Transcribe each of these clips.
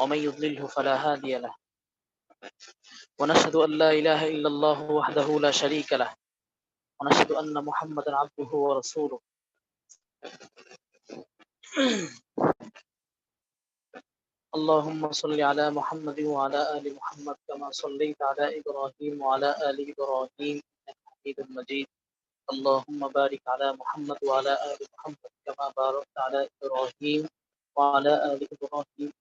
ومن يضلله فلا هادي له. ونشهد أن لا إله إلا الله وحده لا شريك له. ونشهد أن محمدا عبده ورسوله. اللهم صل على محمد وعلى آل محمد كما صليت على إبراهيم وعلى آل إبراهيم إنك حميد مجيد. اللهم بارك على محمد وعلى آل محمد كما باركت على إبراهيم وعلى آل إبراهيم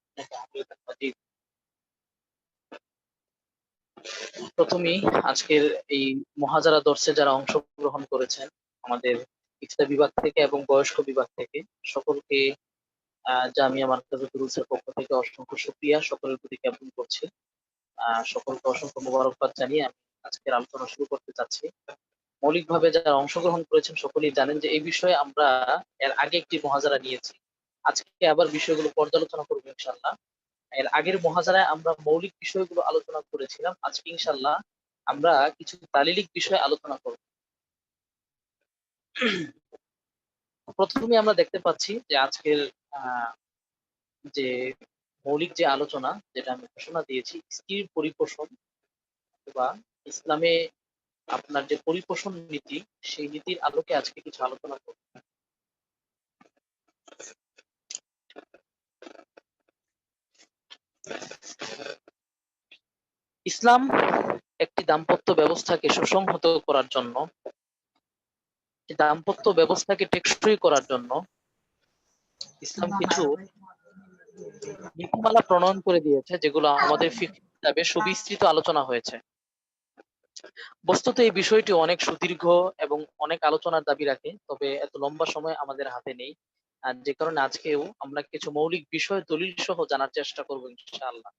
প্রথমেই আজকের এই মহাজারা দর্শে যারা অংশগ্রহণ করেছেন, আমাদের ইফতা বিভাগ থেকে এবং বয়স্ক বিভাগ থেকে, সকলকে জামিয়া মার্কাজুল দুরুসের পক্ষ থেকে অসংখ্য শুকরিয়া, সকলের প্রতি জ্ঞাপন করছি। সকলকে অসংখ্য মোবারকবাদ জানিয়ে আমি আজকের আলোচনা শুরু করতে চাচ্ছি। মৌলিকভাবে যারা অংশগ্রহণ করেছেন, সকলেই জানেন যে এই বিষয়ে আমরা এর আগে একটি মহাজারা নিয়েছি। আজকে আবার বিষয়গুলো পর্যালোচনা করব ইনশাল্লাহ এর আগের মহাজারায় আমরা মৌলিক বিষয়গুলো আলোচনা করেছিলাম। আজকে ইনশাল্লাহ আমরা কিছু তালিলিক বিষয়ে আলোচনা করব। প্রথমে আমরা দেখতে পাচ্ছি যে আজকের যে মৌলিক যে আলোচনা, যেটা আমি ঘোষণা দিয়েছি স্ত্রীর পরিপোষণ বা ইসলামে আপনার যে পরিপোষণ নীতি, সেই নীতির আলোকে আজকে কিছু আলোচনা করব। ইসলাম একটি দাম্পত্য ব্যবস্থাকে সুসংহত করার জন্য দাম্পত্য ব্যবস্থাকে টেকসই করার জন্য ইসলাম কিছু নীতিমালা প্রণয়ন করে দিয়েছে, যেগুলো আমাদের কিতাবে সুবিস্তৃত আলোচনা হয়েছে। বস্তুত এই বিষয়টি অনেক সুদীর্ঘ এবং অনেক আলোচনার দাবি রাখে, তবে এত লম্বা সময় আমাদের হাতে নেই। আর যে কারণে আজকেও আমরা কিছু মৌলিক বিষয় দলিল সহ জানার চেষ্টা করব ইনশাআল্লাহ।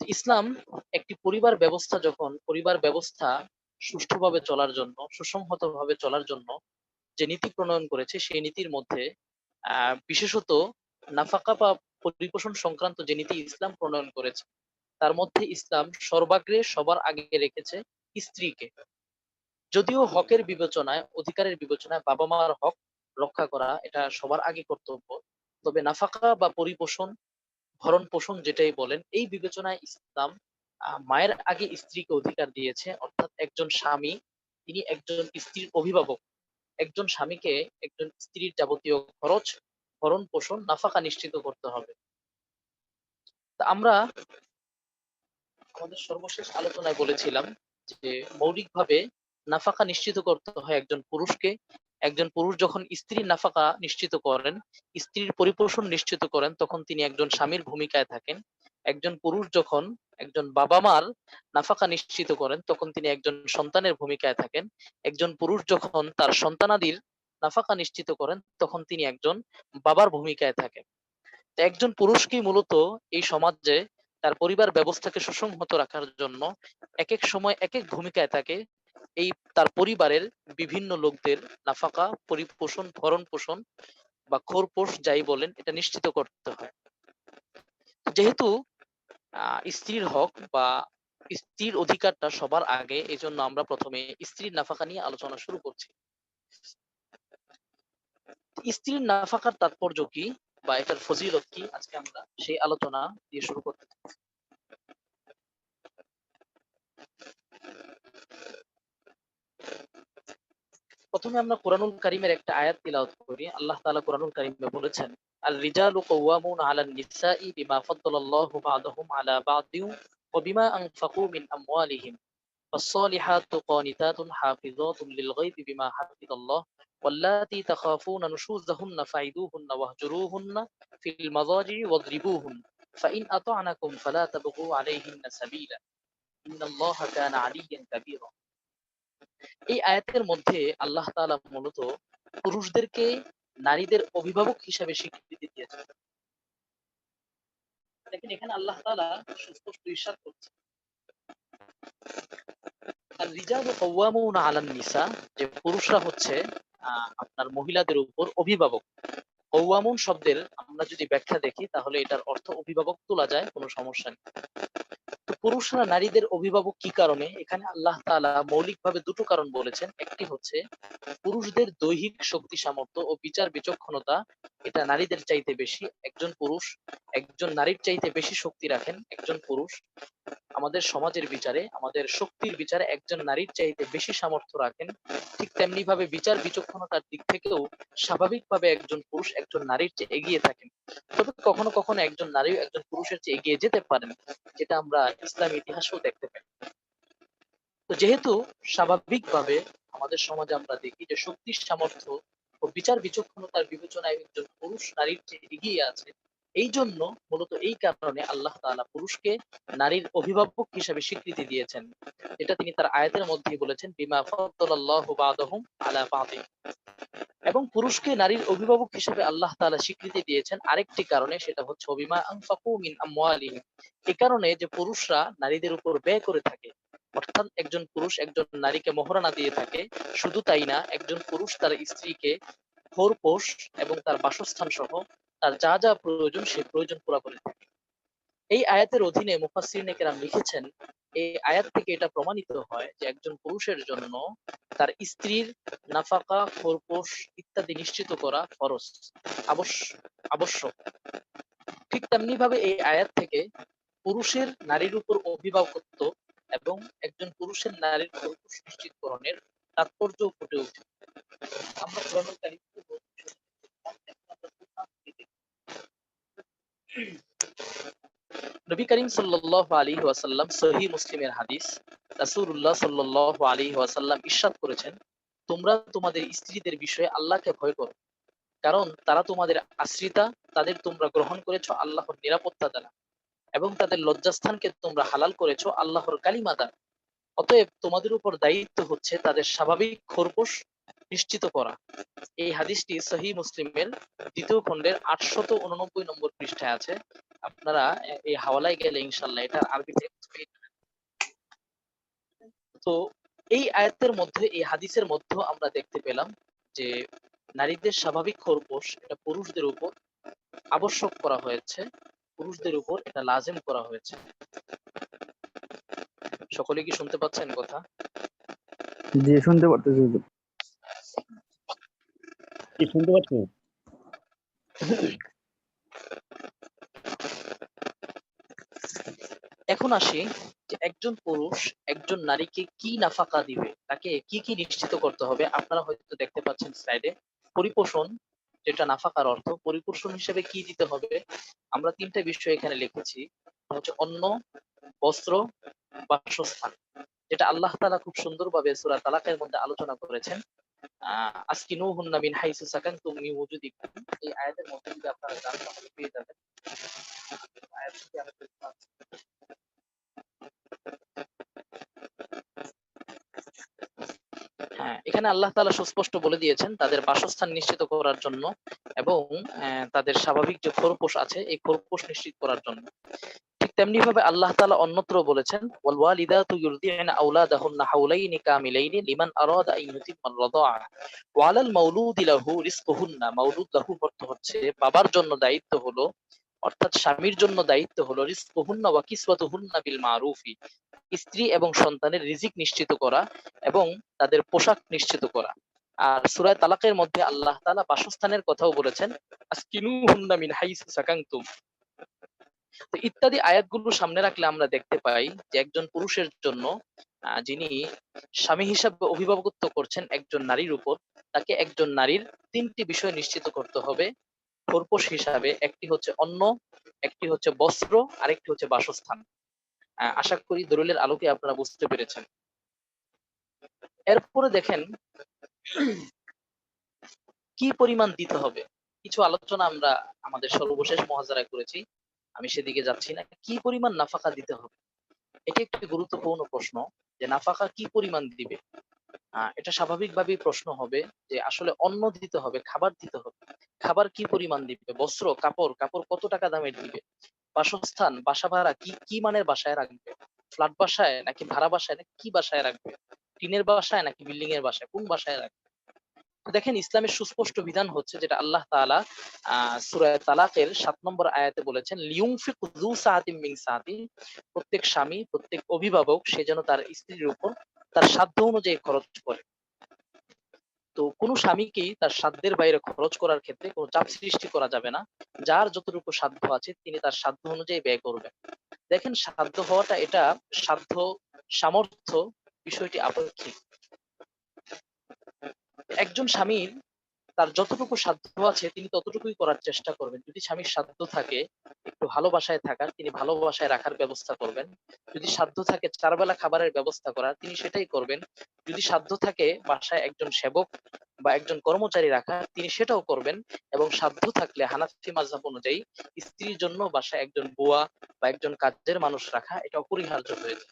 ইসলাম একটি পরিবার ব্যবস্থা যখন, পরিবার ব্যবস্থা সুষ্ঠুভাবে চলার জন্য সুসংহত ভাবে চলার জন্য যে নীতি প্রণয়ন করেছে, সেই নীতির মধ্যে বিশেষত নাফাকা বা পরিপোষণ সংক্রান্ত যে নীতি ইসলাম প্রণয়ন করেছে, তার মধ্যে ইসলাম সর্বাগ্রে সবার আগে রেখেছে স্ত্রীকে। যদিও হকের বিবেচনায়, অধিকারের বিবেচনায় বাবা মার হক রক্ষা করা এটা সবার আগে কর্তব্য। তবে নাফাকা বা পরিপোষণ ভরণ পোষণ যেটাই বলেন, এই বিবেচনায় ইসলাম মায়ের আগে স্ত্রীকে অধিকার দিয়েছে। অর্থাৎ একজন স্বামী, তিনি একজন স্ত্রীর অভিভাবক। একজন স্বামীকে একজন স্ত্রীর যাবতীয় খরচ ভরণ পোষণ নাফাকা নিশ্চিত করতে হবে। তা আমরা আমাদের সর্বশেষ আলোচনায় বলেছিলাম যে, মৌলিকভাবে নাফাকা নিশ্চিত করতে হয় একজন পুরুষকে। একজন পুরুষ যখন স্ত্রীর নাফাকা নিশ্চিত করেন, স্ত্রীর পরিপোষণ নিশ্চিত করেন, তখন তিনি একজন স্বামীর ভূমিকায় থাকেন। একজন পুরুষ যখন একজন বাবা মার নাফাকা নিশ্চিত করেন, তখন তিনি একজন সন্তানের ভূমিকায় থাকেন। একজন পুরুষ যখন তার সন্তানাদির নাফাকা নিশ্চিত করেন, তখন তিনি একজন বাবার ভূমিকায় থাকেন। একজন পুরুষকেই মূলত এই সমাজে তার পরিবার ব্যবস্থাকে সুসংহত রাখার জন্য এক এক সময় এক এক ভূমিকায় থাকে। এই তার পরিবারের বিভিন্ন লোকদের নাফাকা, পরিপোষণ ভরণ পোষণ বা খোরপোষ যাই বলেন, এটা নিশ্চিত করতে হয়। যেহেতু স্ত্রীর হক বা স্ত্রীর অধিকারটা সবার আগে এই জন্য আমরা প্রথমে স্ত্রীর নাফাকা নিয়ে আলোচনা শুরু করছি। স্ত্রীর নাফাকার তাৎপর্য কি বা এটার ফজিলত কি? আজকে আমরা সেই আলোচনা দিয়ে শুরু করতে প্রথমে আমরা কোরআনুল কারিমের একটা আয়াত তিলাওয়াত করি আল্লাহ তাআলা কোরআনুল কারিমে বলেছেন আল রিজালু কাওয়ামুন আলান নিসাই বিমা ফাদ্দালাল্লাহু বা'দাহুম আলা বা'দিন ওয়া বিমা আনফাকু মিন আমওয়ালিহিম فالصالحات قانتات حافظات للغيب بما حفظ الله واللاتي تخافون نشوزهن فعدوهن واهجروهن في المضاجع واضربوهن فإن أطعنكم فلا تبغوا عليهن سبيلا إن الله كان عليا كبيرا এই আয়াতের মধ্যে আল্লাহ তালা মূলত পুরুষদেরকে নারীদের অভিভাবক হিসাবে স্বীকৃতি দিয়েছেন। দেখেন এখানে আল্লাহ তালা সুস্পষ্ট ইশার করছে আর রিজালু আলান নিসা যে পুরুষরা হচ্ছে আপনার মহিলাদের উপর অভিভাবক। কৌয়ামুন শব্দের আমরা যদি ব্যাখ্যা দেখি, তাহলে এটার অর্থ অভিভাবক তোলা যায়, কোনো সমস্যা নেই। পুরুষরা নারীদের অভিভাবক কি কারণে? এখানে আল্লাহ তাআলা মৌলিকভাবে দুটো কারণ বলেছেন। একটি হচ্ছে, পুরুষদের দৈহিক শক্তি সামর্থ্য ও বিচার বিচক্ষণতা, এটা নারীদের চাইতে বেশি। একজন পুরুষ, একজন নারীর চাইতে বেশি শক্তি রাখেন একজন পুরুষ। আমাদের সমাজের বিচারে, আমাদের শক্তির বিচারে একজন নারীর চাইতে বেশি সামর্থ্য রাখেন। ঠিক তেমনি ভাবে বিচার বিচক্ষণতার দিক থেকেও স্বাভাবিকভাবে একজন পুরুষ একজন নারীর চেয়ে এগিয়ে থাকেন। তবে কখনো কখনো একজন নারীও একজন পুরুষের চেয়ে এগিয়ে যেতে পারেন, যেটা আমরা ইসলাম ইতিহাসেও দেখতে পাই। তো যেহেতু স্বাভাবিকভাবে আমাদের সমাজে আমরা দেখি যে শক্তির সামর্থ্য ও বিচার বিচক্ষণতার বিবেচনায় একজন পুরুষ নারীর চেয়ে এগিয়ে আছে, এই জন্য মূলত এই কারণে আল্লাহ তাআলা পুরুষকে নারীর অভিভাবক হিসেবে স্বীকৃতি দিয়েছেন। এটা তিনি তার আয়াতের মধ্যেই বলেছেন, বিমা বা'দাহুম আলা বা'দিন এবং পুরুষকে নারীর অভিভাবক হিসেবে আল্লাহ তাআলা স্বীকৃতি দিয়েছেন আরেকটি কারণে, সেটা হচ্ছে আনফাকু মিন আমওয়ালিহিম। এই কারণে যে পুরুষরা নারীদের উপর ব্যয় করে থাকে, অর্থাৎ একজন পুরুষ একজন নারীকে মহারণা দিয়ে থাকে, শুধু তাই না, একজন পুরুষ তার স্ত্রীকে খোরপোষ এবং তার বাসস্থান সহ তার যা যা প্রয়োজন সে প্রয়োজন পুরা করে থাকে। এই আয়াতের অধীনে মুফাসসিরিনে কেরাম লিখেছেন, এই আয়াত থেকে এটা প্রমাণিত হয় যে একজন পুরুষের জন্য তার স্ত্রীর নাফাকা খোরপোষ ইত্যাদি নিশ্চিত করা ফরজ আবশ্য- আবশ্যক। ঠিক তেমনি ভাবে এই আয়াত থেকে পুরুষের নারীর উপর অভিভাবকত্ব এবং একজন পুরুষের নারীর খোরপোষ নিশ্চিতকরণের তাৎপর্য ফুটে ওঠে আমরা নবী করিম সাল্লাল্লাহু আলাইহি ওয়াসাল্লাম সহিহ মুসলিমের হাদিস রাসূলুল্লাহ সাল্লাল্লাহু আলাইহি ওয়াসাল্লাম ইরশাদ করেছেন, তোমরা তোমাদের স্ত্রীদের বিষয়ে আল্লাহকে ভয় করো, কারণ তারা তোমাদের আশ্রিতা, তাদের তোমরা গ্রহণ করেছ আল্লাহর নিরাপত্তা দ্বারা এবং তাদের লজ্জাস্থানকে তোমরা হালাল করেছ আল্লাহর কালিমা দ্বারা। অতএব তোমাদের উপর দায়িত্ব হচ্ছে তাদের স্বাভাবিক খোরপোশ নিশ্চিত করা। এই হাদিসটি সহি মুসলিমের দ্বিতীয় খণ্ডের আটশত উননব্বই নম্বর পৃষ্ঠায় আছে। আপনারা এই হাওয়ালায় গেলে ইনশাল্লাহ এটা আরবি text পেয়ে যাবেন। তো এই আয়াতের মধ্যে এই হাদিসের মধ্যে আমরা দেখতে পেলাম যে নারীদের স্বাভাবিক খোরপোশ এটা পুরুষদের উপর আবশ্যক করা হয়েছে পুরুষদের উপর এটা লাজেম করা হয়েছে। সকলে কি শুনতে পাচ্ছেন কথা? জি শুনতে পারতেছি। কি শুনতে পাচ্ছেন? এখন আসি একজন পুরুষ একজন নারীকে কি নাফাকা দিবে? তাকে কি কি নিশ্চিত করতে হবে? আপনারা হয়তো দেখতে পাচ্ছেন স্লাইডে। পরিপোষণ, যেটা নাফাকার অর্থ, পরিপোষণ হিসেবে কি দিতে হবে? আমরা তিনটা বিষয় এখানে লিখেছি। হচ্ছে অন্ন, বস্ত্র, বাসস্থান, যেটা আল্লাহ তালা খুব সুন্দরভাবে সূরা তালাকের মধ্যে আলোচনা করেছেন। আহ আসকিনুহুন্না মিন হাইসু সাকানতুম এই আয়াতের মধ্যে যদি আপনারা তাহলে পেয়ে যাবেন। এখানে আল্লাহ তাআলা সুস্পষ্ট বলে দিয়েছেন তাদের বাসস্থান নিশ্চিত করার জন্য এবং তাদের স্বাভাবিক যে খোরপোশ আছে, এই খোরপোশ নিশ্চিত করার জন্য। ঠিক তেমনি ভাবে আল্লাহ তালা অন্যত্র বলেছেন মাউলুদ লাহু অর্থ হচ্ছে বাবার জন্য দায়িত্ব হলো অর্থাৎ স্বামীর জন্য দায়িত্ব হলো রিজকুহুন্না ওয়া কিসওয়াতুহুন্না বিল মারুফি। স্ত্রী এবং সন্তানের রিজিক নিশ্চিত করা এবং তাদের পোশাক নিশ্চিত করা। আর সূরায় তালাকের মধ্যে আল্লাহ তাআলা বাসস্থানের কথাও বলেছেন, আসকিনুহুন্না মিন হাইসু সাকানতুম। তো ইত্যাদি আয়াতগুলো সামনে রাখলে আমরা দেখতে পাই যে একজন পুরুষের জন্য যিনি স্বামী হিসাবে অভিভাবকত্ব করছেন একজন নারীর উপর, তাকে একজন নারীর তিনটি বিষয় নিশ্চিত করতে হবে। খোরপোশ হিসাবে একটি হচ্ছে অন্ন, একটি হচ্ছে বস্ত্র, আরেকটি হচ্ছে বাসস্থান। আশা করি দলিলের আলোকে আপনারা বুঝতে পেরেছেন। এরপরে দেখেন, কি পরিমাণ দিতে হবে? কিছু আলোচনা আমরা আমাদের সর্বশেষ মহাজারায় করেছি। আমি সেদিকে যাচ্ছি না। কি পরিমাণ নাফাকা দিতে হবে? এটি একটি গুরুত্বপূর্ণ প্রশ্ন যে নাফাকা কি পরিমাণ দিবে? এটা স্বাভাবিকভাবেই প্রশ্ন হবে যে আসলে অন্ন দিতে হবে, খাবার দিতে হবে। খাবার কি পরিমাণ দিবে? বস্ত্র, কাপড় কাপড় কত টাকা দামের দিবে? বাসস্থান, বাসা ভাড়া কি কি মানের বাসায় রাখবে? ফ্ল্যাট বাসায় নাকি ভাড়া বাসায়, নাকি কি বাসায় রাখবে? টিনের বাসায় নাকি বিল্ডিং এর বাসায়, কোন বাসায় রাখবে? দেখেন ইসলামের সুস্পষ্ট বিধান হচ্ছে যেটা আল্লাহ তাআলা আহ সূরা তালাকের সাত নম্বর আয়াতে বলেছেন লিউনফিক যু সাআতিন মিন সাআতি প্রত্যেক স্বামী, প্রত্যেক অভিভাবক সে যেন তার স্ত্রীর উপর তার সাধ্য অনুযায়ী খরচ করে। তো কোনো স্বামীকে তার সাধ্যের বাইরে খরচ করার ক্ষেত্রে কোনো চাপ সৃষ্টি করা যাবে না। যার যতটুকু সাধ্য আছে, তিনি তার সাধ্য অনুযায়ী ব্যয় করবেন। দেখেন, সাধ্য হওয়াটা এটা সাধ্য, সামর্থ্য বিষয়টি আপেক্ষিক। একজন স্বামীর তার যতটুকু সাধ্য আছে তিনি ততটুকুই করার চেষ্টা করবেন। যদি স্বামীর সাধ্য থাকে, একটু ভালোবাসায় থাকার, তিনি ভালোবাসায় রাখার ব্যবস্থা করবেন। যদি সাধ্য থাকে চারবেলা খাবারের ব্যবস্থা করার, তিনি সেটাই করবেন। যদি সাধ্য থাকে বাসায় একজন সেবক বা একজন কর্মচারী রাখা তিনি সেটাও করবেন। এবং সাধ্য থাকলে হানাফি মাযহাব অনুযায়ী স্ত্রীর জন্য বাসায় একজন বুয়া বা একজন কাজের মানুষ রাখা, এটা অপরিহার্য হয়েছে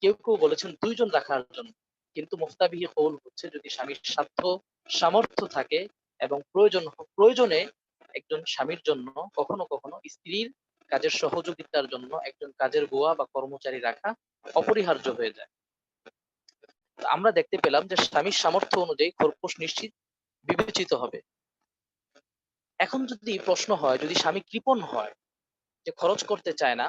কেউ কেউ বলেছেন দুইজন রাখার জন্য। কিন্তু মুফতাবিহি কৌল হচ্ছে যদি স্বামীর সাধ্য, সামর্থ্য থাকে এবং প্রয়োজন, প্রয়োজনে একজন স্বামীর জন্য কখনো কখনো স্ত্রীর কাজের সহযোগিতার জন্য একজন কাজের গোয়া বা কর্মচারী রাখা অপরিহার্য হয়ে যায়। আমরা দেখতে পেলাম যে স্বামীর সামর্থ্য অনুযায়ী খরপোশ নিশ্চিত বিবেচিত হবে। এখন যদি প্রশ্ন হয়, যদি স্বামী কৃপণ হয় যে খরচ করতে চায় না,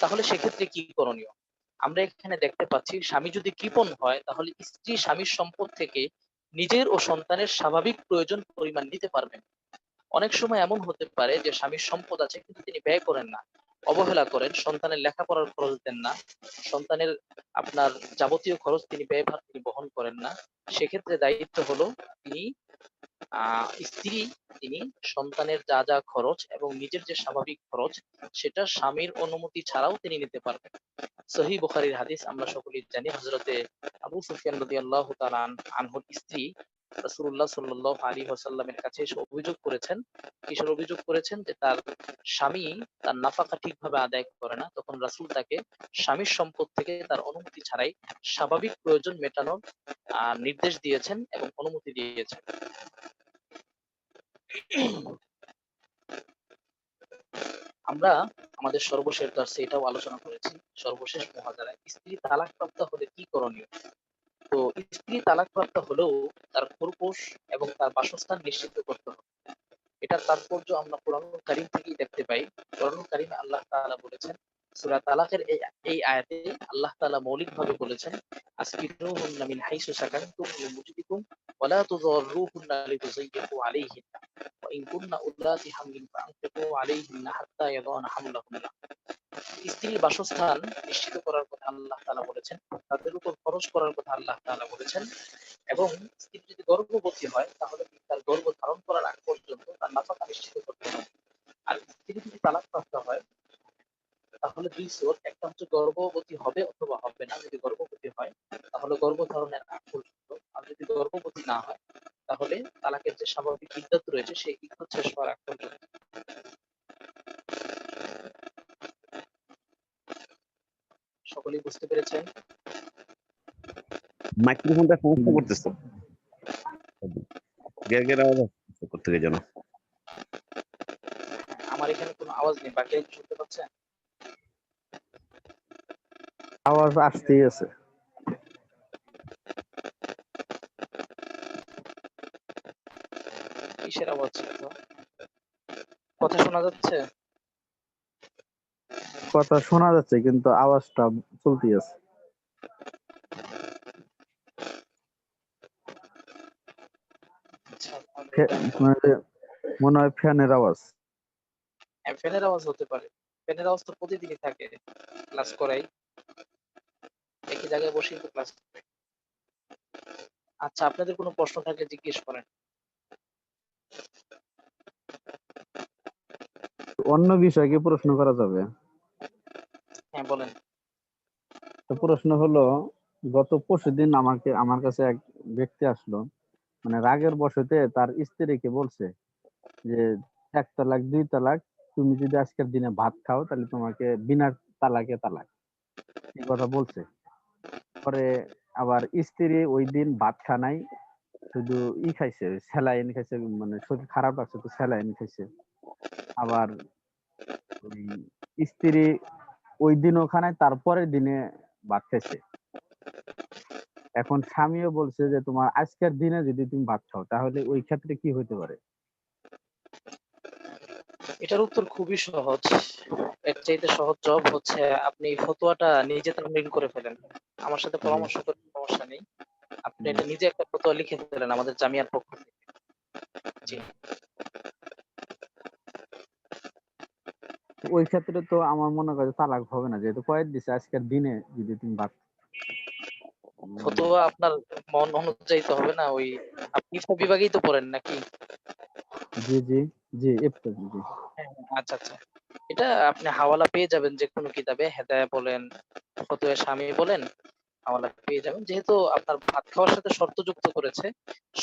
তাহলে সেক্ষেত্রে কি করণীয়? আমরা এখানে দেখতে পাচ্ছি, স্বামী যদি কৃপণ হয়, তাহলে স্ত্রী স্বামীর সম্পদ থেকে নিজের ও সন্তানের স্বাভাবিক প্রয়োজন পরিমাণ নিতে পারবেন। অনেক সময় এমন হতে পারে যে স্বামীর সম্পদ আছে কিন্তু তিনি ব্যয় করেন না, অবহেলা করেন, সন্তানের লেখাপড়ার খরচ দেন না, সন্তানের আপনার যাবতীয় খরচ তিনি ব্যয়ভার তিনি বহন করেন না। সেক্ষেত্রে দায়িত্ব হলো তিনি স্ত্রী, তিনি সন্তানের যা যা খরচ এবং নিজের যে স্বাভাবিক খরচ, সেটা স্বামীর অনুমতি ছাড়াও তিনি নিতে পারবেন। সহি বুখারীর হাদিস আমরা সকলেই জানি হজরতে আবু সুফিয়ান রদি আল্লাহ তালান আনহুর স্ত্রী রাসূলুল্লাহ সাল্লাল্লাহু আলাইহি ওয়াসাল্লামের কাছে এসে অভিযোগ করেছেন, কিসের অভিযোগ করেছেন? যে তার স্বামী তার নাফাকা ঠিকভাবে আদায় করে না, তখন রাসূল তাকে স্বামীর সম্পদ থেকে তার অনুমতি ছাড়াই স্বাভাবিক প্রয়োজন মেটানোর নির্দেশ দিয়েছেন এবং অনুমতি দিয়েছেন। আমরা আমাদের সর্বশেষ দর্শে এটাও আলোচনা করেছি, সর্বশেষ মহাজারায় স্ত্রী তালাকপ্রাপ্ত হলে কি করণীয়? তো স্ত্রী তালাকপ্রাপ্ত হলেও তার খোরপোশ এবং তার বাসস্থান নিশ্চিত করতে হবে। এটার তাৎপর্য আমরা কোরআন কারিম থেকেই দেখতে পাই। কোরআন কারিমে আল্লাহ তাআলা বলেছেন, সূরা তালাকের এই এই আয়াতে আল্লাহ তাআলা মৌলিকভাবে বলেছেন, আসকিনুহুন্না হাইসু মুজদিকুম তুযাররুহুন্না ওয়া ইন হামলিন ফাআনফিকু হাত্তা ইয়াদানা হামলাহুন্না। স্ত্রীর বাসস্থান নিশ্চিত করার কথা আল্লাহ তাআলা বলেছেন, তাদের উপর খরচ করার কথা আল্লাহ তাআলা বলেছেন এবং স্ত্রী যদি গর্ভবতী হয়, তাহলে তার গর্ভ ধারণ করার আগ পর্যন্ত তার নাফাকা নিশ্চিত করতে হবে। আর স্ত্রী যদি তালাকপ্রাপ্ত হয়, তাহলে দুই সোর, একটা হচ্ছে গর্ভবতী হবে অথবা হবে না, যদি গর্ভবতী হয়, তাহলে গর্ভ ধারণের আগ পর্যন্ত। আর যদি গর্ভবতী না হয়, তাহলে তালাকের যে স্বাভাবিক ইদ্যত রয়েছে, সেই ইদ্যত শেষ হওয়ার আগ পর্যন্ত। সকলেই বুঝতে পেরেছেন মাইক্রোফোনটা সমস্যা করতেছে। গ্যাগের আওয়াজ আসছে কোথেকে যেন। আমার এখানে কোনো আওয়াজ নেই বাকি কি শুনতে পাচ্ছেন? আওয়াজ আসতেই আছে। কিসের আওয়াজ? কথা শোনা যাচ্ছে? কথা শোনা যাচ্ছে কিন্তু আওয়াজটা চলতেই আছে। মনে হয় ফ্যানের আওয়াজ। হ্যাঁ, ফ্যানের আওয়াজ হতে পারে। ফ্যানের আওয়াজ তো প্রতিদিনই থাকে ক্লাস করাই। একই জায়গায় বসেই তো ক্লাস করে। আচ্ছা আপনাদের কোনো প্রশ্ন থাকলে জিজ্ঞেস করেন। অন্য বিষয়ে কি প্রশ্ন করা যাবে? হ্যাঁ তো প্রশ্ন হলো, গত পরশুদিন আমাকে, আমার কাছে এক ব্যক্তি আসলো মানে রাগের বশতে তার স্ত্রীকে বলছে যে, এক তালাক, দুই তালাক, তুমি যদি আজকের দিনে ভাত খাও, তাহলে তোমাকে বিনা তালাকে তালাক। এই কথা বলছে। পরে আবার স্ত্রী ওই দিন ভাত খানাই শুধু ই খাইছে, স্যালাইন খাইছে মানে শরীর খারাপ আছে তো স্যালাইন খাইছে। আবার স্ত্রী ওই দিন ওখানে তারপরের দিনে ভাত খাইছে। এখন স্বামীও বলছে যে তোমার আজকের দিনে যদি তুমি ভাত খাও তাহলে ওই ক্ষেত্রে কি হতে পারে? এটার উত্তর খুবই সহজ। এর চাইতে সহজ জব হচ্ছে আপনি ফতোয়াটা নিজে তামরিন করে ফেলেন। আমার সাথে পরামর্শ করে সমস্যা নেই। আপনি এটা নিজে একটা ফতোয়া লিখে ফেলেন আমাদের জামিয়ার পক্ষ থেকে। জি। ওই ক্ষেত্রে তো আমার মনে করে তালাক হবে না যেহেতু কয়েক দিছে আজকের দিনে যদি তুমি উম, ফতোয়া আপনার মন অনুযায়ী তো হবে না ওই আপনি ইফতা বিভাগেই তো পড়েন নাকি? জি জি জি ইফতার জি। আচ্ছা আচ্ছা। এটা আপনি হাওয়ালা পেয়ে যাবেন যে কোনো কিতাবে হেদায়া বলেন ফতুয়া স্বামী বলেন হাওয়ালা পেয়ে যাবেন। যেহেতু আপনার ভাত খাওয়ার সাথে শর্ত যুক্ত করেছে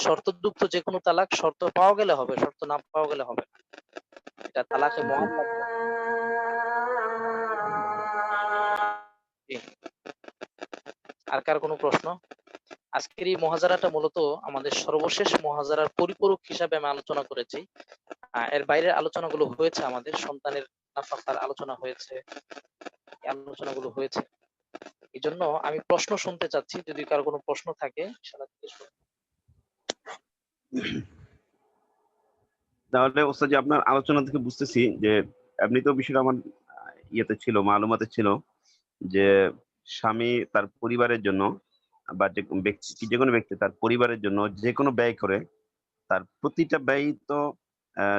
শর্তযুক্ত যে কোনো তালাক শর্ত পাওয়া গেলে হবে শর্ত না পাওয়া গেলে হবে না। এটা তালাকে মহাম্মদ আর কার কোনো প্রশ্ন? আজকের এই মহাজারাটা মূলত আমাদের সর্বশেষ মহাজারার পরিপূরক হিসাবে আমি আলোচনা করেছি। এর বাইরের আলোচনাগুলো হয়েছে আমাদের, সন্তানের নাফাকার আলোচনা হয়েছে আলোচনাগুলো হয়েছে। এই জন্য আমি প্রশ্ন শুনতে চাচ্ছি, যদি কারও কোনো প্রশ্ন থাকে তাহলে ওস্তাদ আপনার আলোচনা থেকে বুঝতেছি যে, এমনিতেও বিষয়টা আমার ইয়েতে ছিল, মালুমাতে ছিল। যে স্বামী তার পরিবারের জন্য বা যে ব্যক্তি যে কোনো ব্যক্তি তার পরিবারের জন্য যে কোনো ব্যয় করে, তার প্রতিটা ব্যয় তো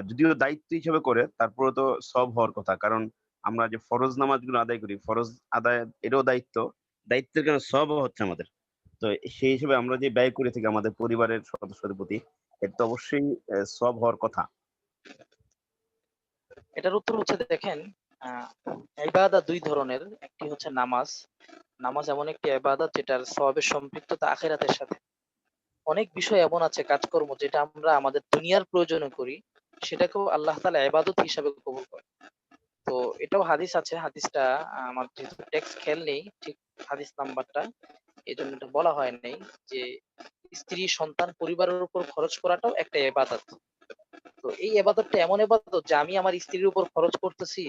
যদিও দায়িত্ব হিসেবে করে তারপরে তো সব হওয়ার কথা। কারণ আমরা যে ফরজ নামাজগুলো আদায় করি, ফরজ আদায় এটাও দায়িত্ব, দায়িত্বের কারণে সব হচ্ছে আমাদের। তো সেই হিসেবে আমরা যে ব্যয় করে থাকি আমাদের পরিবারের সদস্যদের প্রতি এটা তো অবশ্যই সব হওয়ার কথা। এটার উত্তর হচ্ছে, দেখেন ইবাদত দুই ধরনের। একটি হচ্ছে নামাজ। নামাজ এমন একটি ইবাদত যেটার সবের সম্পৃক্ততা আখেরাতের সাথে। অনেক বিষয় এমন আছে, কাজকর্ম, যেটা আমরা আমাদের দুনিয়ার প্রয়োজনে করি। সেটাকেও আল্লাহ তাআলা ইবাদত হিসাবে কবুল করে তো এটাও হাদিস আছে। হাদিসটা আমার যেহেতু টেক্সট খেয়াল নেই, ঠিক হাদিস নাম্বারটা এই জন্য এটা বলা হয় নাই যে স্ত্রী, সন্তান, পরিবারের উপর খরচ করাটাও একটা ইবাদত। তো এই এবাদতটা এমন এবাদত যে আমি আমার স্ত্রীর উপর খরচ করতেছি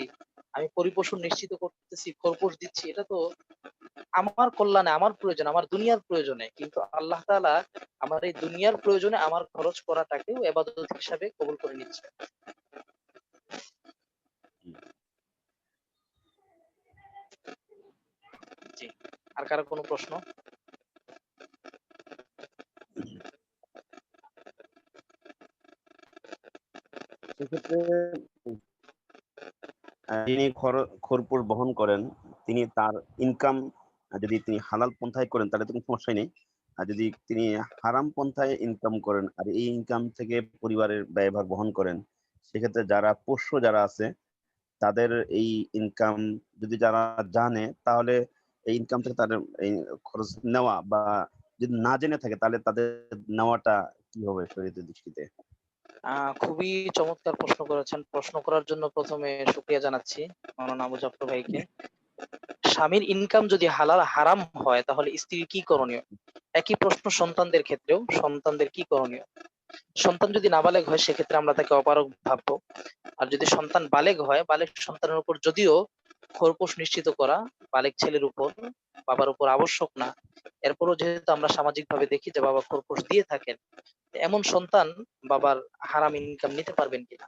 আমি পরিপোষণ নিশ্চিত করতেছি খরপোশ দিচ্ছি, এটা তো আমার কল্যাণে, আমার প্রয়োজন, আমার দুনিয়ার প্রয়োজনে। কিন্তু আল্লাহ তালা আমার এই দুনিয়ার প্রয়োজনে আমার খরচ করাটাকেও এবাদত হিসাবে কবুল করে নিচ্ছে আর কারও কোনো প্রশ্ন? সেক্ষেত্রে যিনি খর- খরপুর বহন করেন, তিনি তার ইনকাম যদি তিনি হালাল পন্থায় করেন, তাহলে তো কোনো সমস্যাই নেই। আর যদি তিনি হারাম পন্থায় ইনকাম করেন, আর এই ইনকাম থেকে পরিবারের ব্যয়ভার বহন করেন, সেক্ষেত্রে যারা পোষ্য যারা আছে, তাদের এই ইনকাম যদি যারা জানে, তাহলে এই ইনকাম থেকে তাদের এই খরচ নেওয়া বা যদি না জেনে থাকে, তাহলে তাদের নেওয়াটা কি হবে শরীরের দৃষ্টিতে? খুবই চমৎকার প্রশ্ন করেছেন। প্রশ্ন করার জন্য প্রথমে শুকরিয়া জানাচ্ছি মাওলানা আবু জাফর ভাইকে। স্বামীর ইনকাম যদি হালাল, হারাম হয়, তাহলে স্ত্রীর কি করণীয়? একই প্রশ্ন সন্তানদের ক্ষেত্রেও, সন্তানদের কি করণীয়? সন্তান যদি নাবালেগ হয়, সেক্ষেত্রে আমরা তাকে অপারগ ভাববো। আর যদি সন্তান বালেগ হয়, বালেগ সন্তানের উপর যদিও খোরপোশ নিশ্চিত করা বালেগ ছেলের উপর, বাবার উপর আবশ্যক না। এরপরও যেহেতু আমরা সামাজিক ভাবে দেখি যে বাবা খোরপোশ দিয়ে থাকেন এমন সন্তান বাবার হারাম ইনকাম নিতে পারবেন কিনা?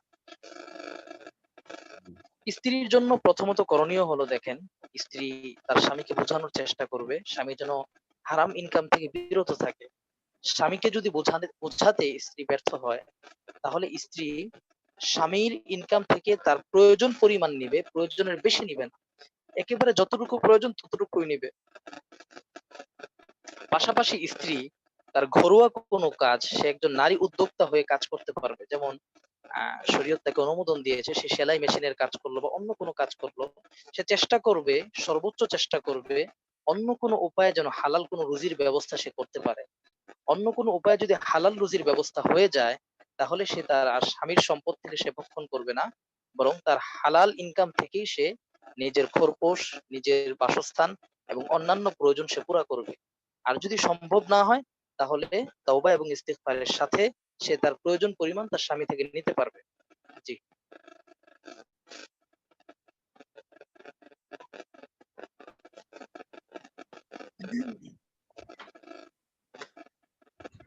স্ত্রীর জন্য প্রথমত করণীয় হলো, দেখেন, স্ত্রী তার স্বামীকে বোঝানোর চেষ্টা করবে, স্বামী যেন হারাম ইনকাম থেকে বিরত থাকে। স্বামীকে যদি বোঝাতে স্ত্রী ব্যর্থ হয়, তাহলে স্ত্রী স্বামীর ইনকাম থেকে তার প্রয়োজন পরিমাণ নিবে, প্রয়োজনের বেশি নিবে না। একেবারে যতটুকু প্রয়োজন ততটুকুই নিবে। পাশাপাশি স্ত্রী তার ঘরোয়া কোনো কাজ, সে একজন নারী উদ্যোক্তা হয়ে কাজ করতে পারবে। যেমন শরীয়ত তাকে অনুমোদন দিয়েছে, সে সেলাই মেশিনের কাজ করল বা অন্য কোনো কাজ করল। সে চেষ্টা করবে, সর্বোচ্চ চেষ্টা করবে, অন্য কোনো উপায়ে যেন হালাল কোনো রুজির ব্যবস্থা সে করতে পারে। অন্য কোনো উপায়ে যদি হালাল রুজির ব্যবস্থা হয়ে যায় তাহলে সে তার স্বামীর সম্পদ থেকে সে ভক্ষণ করবে না, বরং তার হালাল ইনকাম থেকেই সে নিজের খোরপোশ, নিজের বাসস্থান এবং অন্যান্য প্রয়োজন সে পুরা করবে। আর যদি সম্ভব না হয়, তাহলে তওবা এবং ইস্তিগফারের সাথে সে তার প্রয়োজন পরিমাণ তার স্বামী থেকে নিতে পারবে। জি।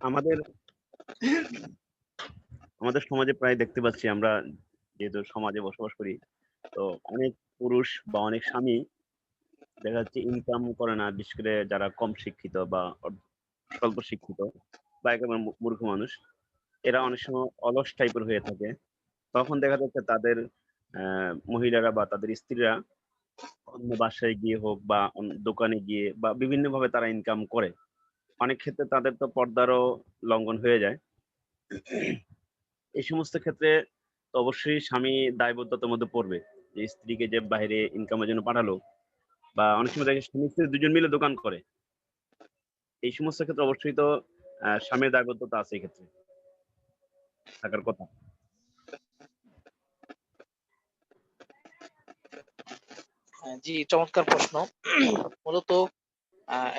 আমাদের আমাদের সমাজে প্রায় দেখতে পাচ্ছি আমরা যেহেতু সমাজে বসবাস করি, তো অনেক পুরুষ বা অনেক স্বামী দেখা যাচ্ছে ইনকাম করে না, বিশেষ করে যারা কম শিক্ষিত বা স্বল্প শিক্ষিত বা একেবারে মূর্খ মানুষ, এরা অনেক সময় অলস টাইপের হয়ে থাকে। তখন দেখা যাচ্ছে তাদের মহিলারা বা তাদের স্ত্রীরা অন্য বাসায় গিয়ে হোক বা দোকানে গিয়ে বা বিভিন্ন ভাবে তারা ইনকাম করে। অনেক ক্ষেত্রে তাদের তো পর্দারও লঙ্ঘন হয়ে যায়। এই সমস্ত ক্ষেত্রে অবশ্যই স্বামী দায়বদ্ধতার মধ্যে পড়বে। যে স্ত্রীকে যে বাইরে ইনকামের জন্য পাঠালো বা অনেক সময় দেখে স্বামী স্ত্রী দুজন মিলে দোকান করে। এই সমস্ত ক্ষেত্রে অবশ্যই তো স্বামীর দায়বদ্ধতা আছে ক্ষেত্রে। থাকার কথা। হ্যাঁ, জি চমৎকার প্রশ্ন। মূলত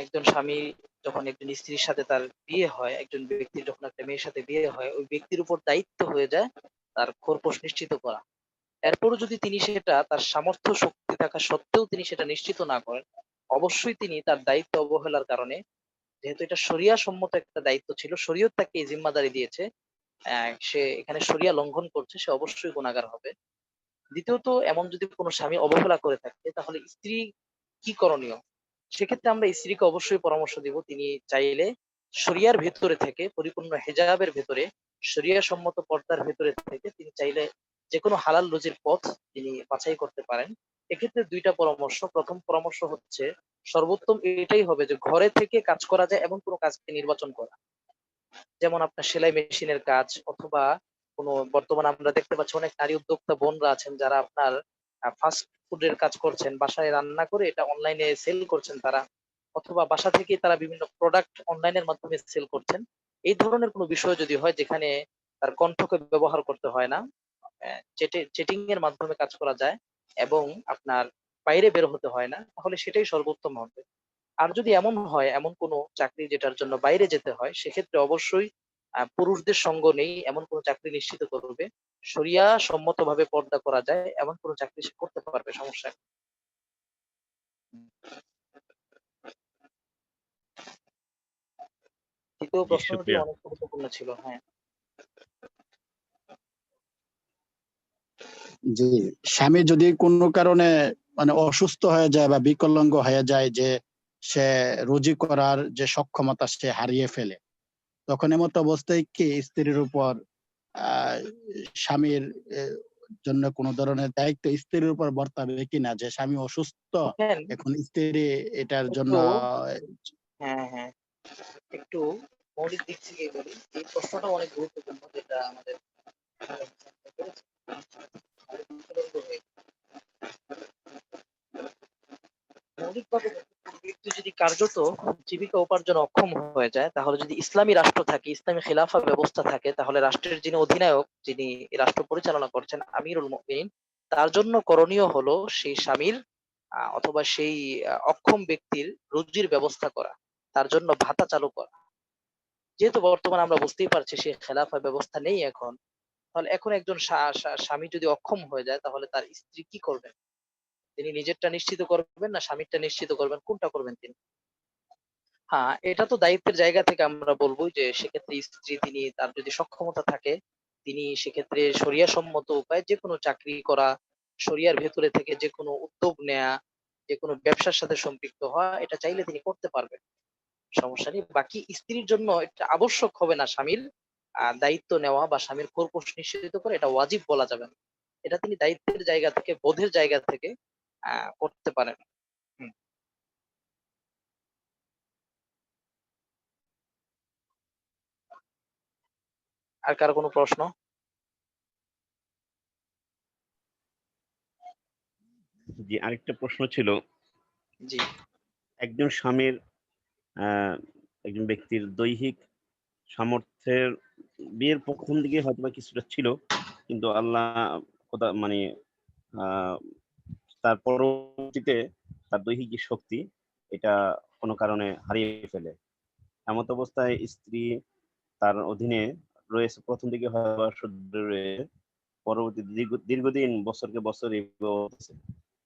একজন স্বামী যখন একজন স্ত্রীর সাথে তার বিয়ে হয়, একজন ব্যক্তির যখন একটা মেয়ের সাথে বিয়ে হয়, ওই ব্যক্তির উপর দায়িত্ব হয়ে যায় তার খোরপোশ নিশ্চিত করা। এরপরও যদি তিনি সেটা তার সামর্থ্য শক্তি থাকা সত্ত্বেও তিনি সেটা নিশ্চিত না করেন, অবশ্যই তিনি তার দায়িত্ব অবহেলার কারণে, যেহেতু এটা শরিয়া সম্মত একটা দায়িত্ব ছিল, শরীয়ত তাকে এই জিম্মাদারি দিয়েছে সে এখানে শরিয়া লঙ্ঘন করছে, সে অবশ্যই গুণাগার হবে। দ্বিতীয়ত, এমন যদি কোনো স্বামী অবহেলা করে থাকে, তাহলে স্ত্রী কি করণীয়? সেক্ষেত্রে আমরা স্ত্রীকে অবশ্যই পরামর্শ দিব, তিনি চাইলে শরিয়ার ভেতরে থেকে, পরিপূর্ণ হেজাবের ভেতরে, শরিয়া সম্মত পর্দার ভেতরে থেকে তিনি চাইলে যে কোনো হালাল রুজির পথ তিনি বাছাই করতে পারেন। এক্ষেত্রে দুইটা পরামর্শ। প্রথম পরামর্শ হচ্ছে, সর্বোত্তম এটাই হবে যে ঘরে থেকে কাজ করা যায় এমন কোনো কাজকে নির্বাচন করা। যেমন আপনার সেলাই মেশিনের কাজ অথবা কোনো বর্তমানে আমরা দেখতে পাচ্ছি অনেক নারী উদ্যোক্তা, বোনরা আছেন যারা আপনার ফাস্ট ফুডের কাজ করছেন, বাসায় রান্না করে এটা অনলাইনে সেল করছেন তারা, অথবা বাসা থেকে তারা বিভিন্ন প্রোডাক্ট অনলাইনের মাধ্যমে সেল করছেন। এই ধরনের কোনো বিষয় যদি হয় যেখানে তার কণ্ঠকে ব্যবহার করতে হয় না চেটিং এর মাধ্যমে কাজ করা যায় এবং আপনার বাইরে বের হতে হয় না, তাহলে সেটাই সর্বোত্তম হবে। আর যদি এমন হয়, এমন কোনো চাকরি যেটার জন্য বাইরে যেতে হয়, সেক্ষেত্রে অবশ্যই পুরুষদের সঙ্গ নেই এমন কোনো চাকরি নিশ্চিত করবে। শরিয়া সম্মতভাবে পর্দা করা যায় এমন কোনো চাকরি সে করতে পারবে সমস্যা। দ্বিতীয় জি, প্রশ্নটি অনেক গুরুত্বপূর্ণ ছিল হ্যাঁ। জি স্বামী যদি কোনো কারণে মানে অসুস্থ হয়ে যায় বা বিকলাঙ্গ হয়ে যায় যে সে রুজি করার যে সক্ষমতা সে হারিয়ে ফেলে তখন এমত অবস্থায় কি? স্ত্রীর উপর স্বামীর জন্য কোনো ধরনের দায়িত্ব স্ত্রীর উপর বর্তাবে কিনা যে স্বামী অসুস্থ? এখন স্ত্রী এটার জন্য হ্যাঁ হ্যাঁ। একটু মৌলিক দিক থেকে বলি এই প্রশ্নটা অনেক গুরুত্বপূর্ণ যেটা আমাদের মৌলিকভাবে কার্যত জীবিকা উপার্জন অক্ষম হয়ে যায়, তাহলে যদি ইসলামী রাষ্ট্র থাকে, ইসলামী খিলাফা ব্যবস্থা থাকে, তাহলে রাষ্ট্রের যিনি অধিনায়ক, যিনি রাষ্ট্র পরিচালনা করছেন আমিরুল মুমিনিন, তার জন্য করণীয় হলো সেই স্বামীর অথবা সেই অক্ষম ব্যক্তির রুজির ব্যবস্থা করা, তার জন্য ভাতা চালু করা। যেহেতু বর্তমানে আমরা বুঝতেই পারছি সে খেলাফা ব্যবস্থা নেই এখন, তাহলে এখন একজন স্বা- স্বা- স্বামী যদি অক্ষম হয়ে যায়, তাহলে তার স্ত্রী কি করবেন তিনি নিজেরটা নিশ্চিত করবেন না স্বামীরটা নিশ্চিত করবেন, কোনটা করবেন তিনি? হ্যাঁ এটা তো দায়িত্বের জায়গা থেকে আমরা বলব যে সেক্ষেত্রে স্ত্রী তিনি তার যদি সক্ষমতা থাকে, তিনি সেক্ষেত্রে শরিয়া সম্মত উপায়ে যে কোনো চাকরি করা, শরিয়ার ভেতরে থেকে যে কোনো উদ্যোগ নেয়া যে কোনো ব্যবসার সাথে সম্পৃক্ত হওয়া, এটা চাইলে তিনি করতে পারবেন। সমস্যা নেই। বাকি স্ত্রীর জন্য এটা আবশ্যক হবে না স্বামীর দায়িত্ব নেওয়া বা স্বামীর খোরপোশ নিশ্চিত করে এটা ওয়াজিব বলা যাবে না। এটা তিনি দায়িত্বের জায়গা থেকে, বোধের জায়গা থেকে করতে পারেন। আর কারও কোনো প্রশ্ন? জি আরেকটা প্রশ্ন ছিল। জি। একজন স্বামীর আহ, একজন ব্যক্তির দৈহিক সামর্থ্যের বিয়ের প্রথম দিকে হয়তো বা কিছুটা ছিল। কিন্তু আল্লাহ মানে আহ, তার পরবর্তীতে তার দৈহিক শক্তি, এটা কোনো কারণে হারিয়ে ফেলে। এমত অবস্থায় স্ত্রী তার অধীনে রয়েছে, প্রথম দিকে পরবর্তী দীর্ঘদিন বছরকে বছর।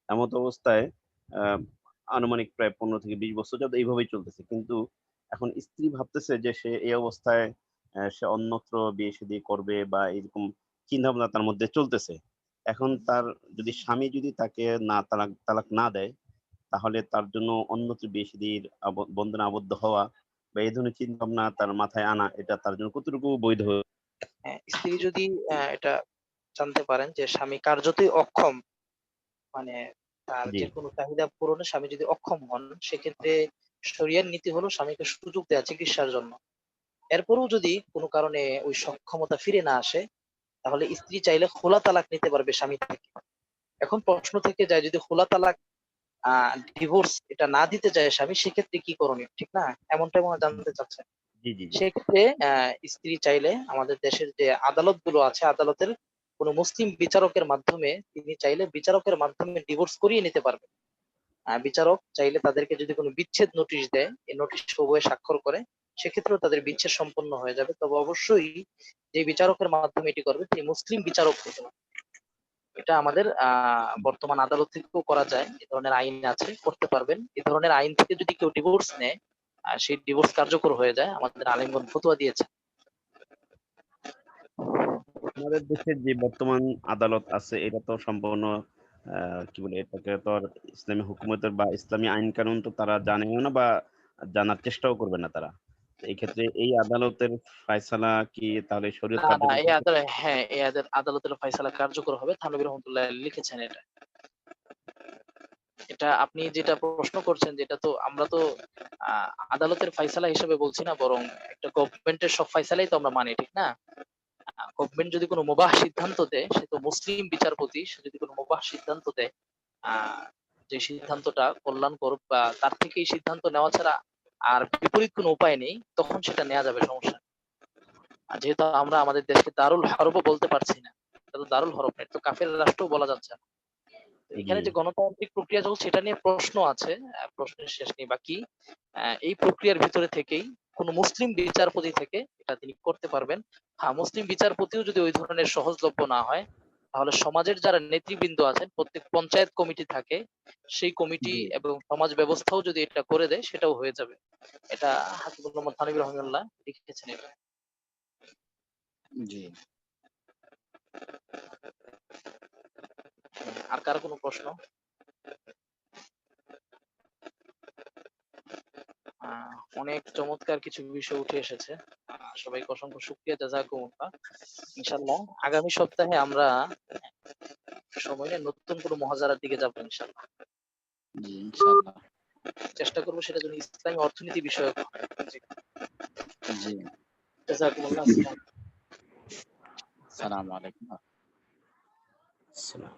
এমত অবস্থায় আনুমানিক প্রায় পনেরো থেকে বিশ বছর যাবত এইভাবেই চলতেছে। কিন্তু এখন স্ত্রী ভাবতেছে যে সে এই অবস্থায় সে অন্যত্র বিয়ে শাদী করবে বা এরকম চিন্তা ভাবনা তার মধ্যে চলতেছে। এখন তার যদি স্বামী যদি তাকে না তালাক তালাক না দেয় তাহলে তার জন্য অন্যত্র বিয়ে শাদীর আব- বন্ধনে আবদ্ধ হওয়া বা এই ধরনের চিন্তা ভাবনা তার মাথায় আনা এটা তার জন্য কতটুকু বৈধ হ্যাঁ, স্ত্রী যদি এটা জানতে পারেন যে স্বামী কার্যতই অক্ষম মানে তার যে কোনো চাহিদা পূরণে স্বামী যদি অক্ষম হন সেক্ষেত্রে শরিয়ার নীতি হলো স্বামীকে সুযোগ দেওয়া চিকিৎসার জন্য। এরপরেও যদি কোনো কারণে ওই সক্ষমতা ফিরে না আসে তাহলে স্ত্রী চাইলে খোলা তালাক নিতে পারবে স্বামী থেকে এখন প্রশ্ন থেকে যায় যদি খোলা তালাক ডিভোর্স এটা না দিতে চায় স্বামী সেক্ষেত্রে কি করণীয়? ঠিক না? এমনটাই মনে জানতে চাচ্ছেন। সেক্ষেত্রে আহ, স্ত্রী চাইলে আমাদের দেশের যে আদালতগুলো আছে আদালতের কোন মুসলিম বিচারকের মাধ্যমে তিনি চাইলে বিচারকের মাধ্যমে ডিভোর্স করিয়ে নিতে পারবে আহ, বিচারক চাইলে তাদেরকে যদি কোনো বিচ্ছেদ নোটিশ দেয় এই নোটিশ উভয়ে স্বাক্ষর করে সেক্ষেত্রেও তাদের বিচ্ছেদ সম্পন্ন হয়ে যাবে। তবে অবশ্যই যে বিচারকের মাধ্যমে এটি করবে, তিনি মুসলিম বিচারক হতে এটা আমাদের বর্তমান আদালত থেকেও করা যায়। এই ধরনের আইন আছে, করতে পারবেন। এই ধরনের আইন থেকে যদি কেউ ডিভোর্স নেয় সেই ডিভোর্স কার্যকর হয়ে যায়, আমাদের আলিমগণ ফতুয়া দিয়েছে। আমাদের দেশের যে বর্তমান আদালত আছে, এটা তো সম্পূর্ণ কি বলে, এটাকে তো আর ইসলামী হুকুমতের বা ইসলামী আইন কানুন তো তারা জানেও না বা জানার চেষ্টাও করবে না তারা। এই ক্ষেত্রে এই আদালতের ফায়সালা কি তাহলে শরীয়ত এই আদালত হ্যাঁ এই আদালতের ফয়সালা কার্যকর হবে থানবী রহমতুল্লাহ লিখেছেন এটা। এটা আপনি যেটা প্রশ্ন করছেন যেটা তো আমরা তো আদালতের ফয়সালা হিসেবে বলছি না বরং একটা গভর্নমেন্টের সব ফয়সালাই তো আমরা মানি ঠিক না? গভর্নমেন্ট যদি কোনো মোবাহ সিদ্ধান্ত দেয় সে তো মুসলিম বিচারপতি সে যদি কোনো মোবাহ সিদ্ধান্ত দেয় আহ, যে সিদ্ধান্তটা কল্যাণকর বা তার থেকে এই সিদ্ধান্ত নেওয়া ছাড়া আর বিপরীত কোনো উপায় নেই তখন সেটা নেওয়া যাবে সমস্যা আর যেহেতু আমরা আমাদের দেশকে দারুল হরবও বলতে পারছি না তো দারুল হরব তো কাফের রাষ্ট্রও বলা যাচ্ছে না। এখানে যে গণতান্ত্রিক প্রক্রিয়া চলছে সেটা নিয়ে প্রশ্ন আছে প্রশ্নের শেষ নেই বাকি আহ, এই প্রক্রিয়ার ভিতরে থেকেই কোন মুসলিম বিচারপতি থেকে এটা তিনি করতে পারবেন। হ্যাঁ মুসলিম বিচারপতিও যদি ওই ধরনের সহজলভ্য না হয় তাহলে সমাজের যারা নেতৃবৃন্দ আছেন প্রত্যেক পঞ্চায়েত কমিটি থাকে সেই কমিটি এবং সমাজ ব্যবস্থাও যদি এটা করে দেয় সেটাও হয়ে যাবে। এটা হাকিবুল মোহাম্মদ হানিবুর রহমাল্লাহ লিখেছেন এটা। জি। আর কার কোনো প্রশ্ন? অনেক চমৎকার কিছু বিষয় উঠে এসেছে। আহ, সবাইকে অসংখ্য শুক্রিয়া জাজাকুমুল্লাহ। ইনশাল্লাহ আগামী সপ্তাহে আমরা সময় নিয়ে নতুন কোনো মহাজারার দিকে যাব ইনশাল্লাহ জি চেষ্টা করব সেটা যেন ইসলামী অর্থনীতি বিষয়ক জি, জি। জাজাকুমুল্লাহ সালাম আলাইকুম। আসসালাম